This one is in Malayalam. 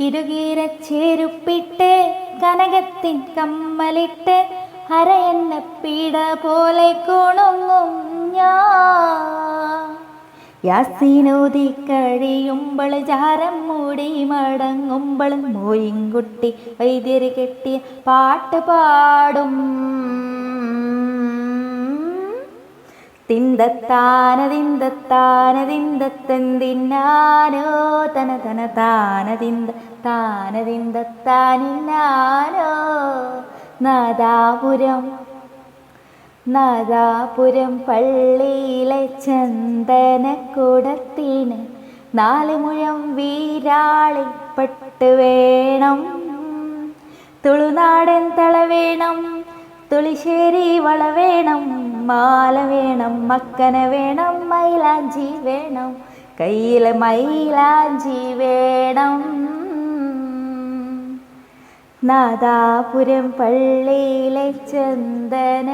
കിരുകീരച്ചേരുപ്പിട്ട് കനകത്തിൻ കമ്മലിട്ട് അരയെന്ന പീഡ പോലെ കുണുങ്ങും ഞാൻ. കഴിയുമ്പോൾ ജാരം മൂടി മടങ്ങുമ്പോൾ മോയിൻകുട്ടി വൈദ്യര് കെട്ടിയ പാട്ട് പാടും. തിന്തത്താന തിന്തത്താന തിന്തത്തെന്തിന്നാനോ തന തന താന തിന്ത തിന്തത്താനിന്നാനോ നാദാപുരം നാദാപുരം പള്ളിയിലെ ചന്ദനക്കുടത്തിന് നാല് മുഴം വീരാളിപ്പെട്ട് വേണം. തുളുനാടൻ തള വേണം തുളിശ്ശേരി വള വേണം. മാല വേണം മക്കന വേണം മൈലാഞ്ചി വേണം കയ്യിലെ മൈലാഞ്ചി വേണം. നാദാപുരം പള്ളിയിലെ ചന്ദന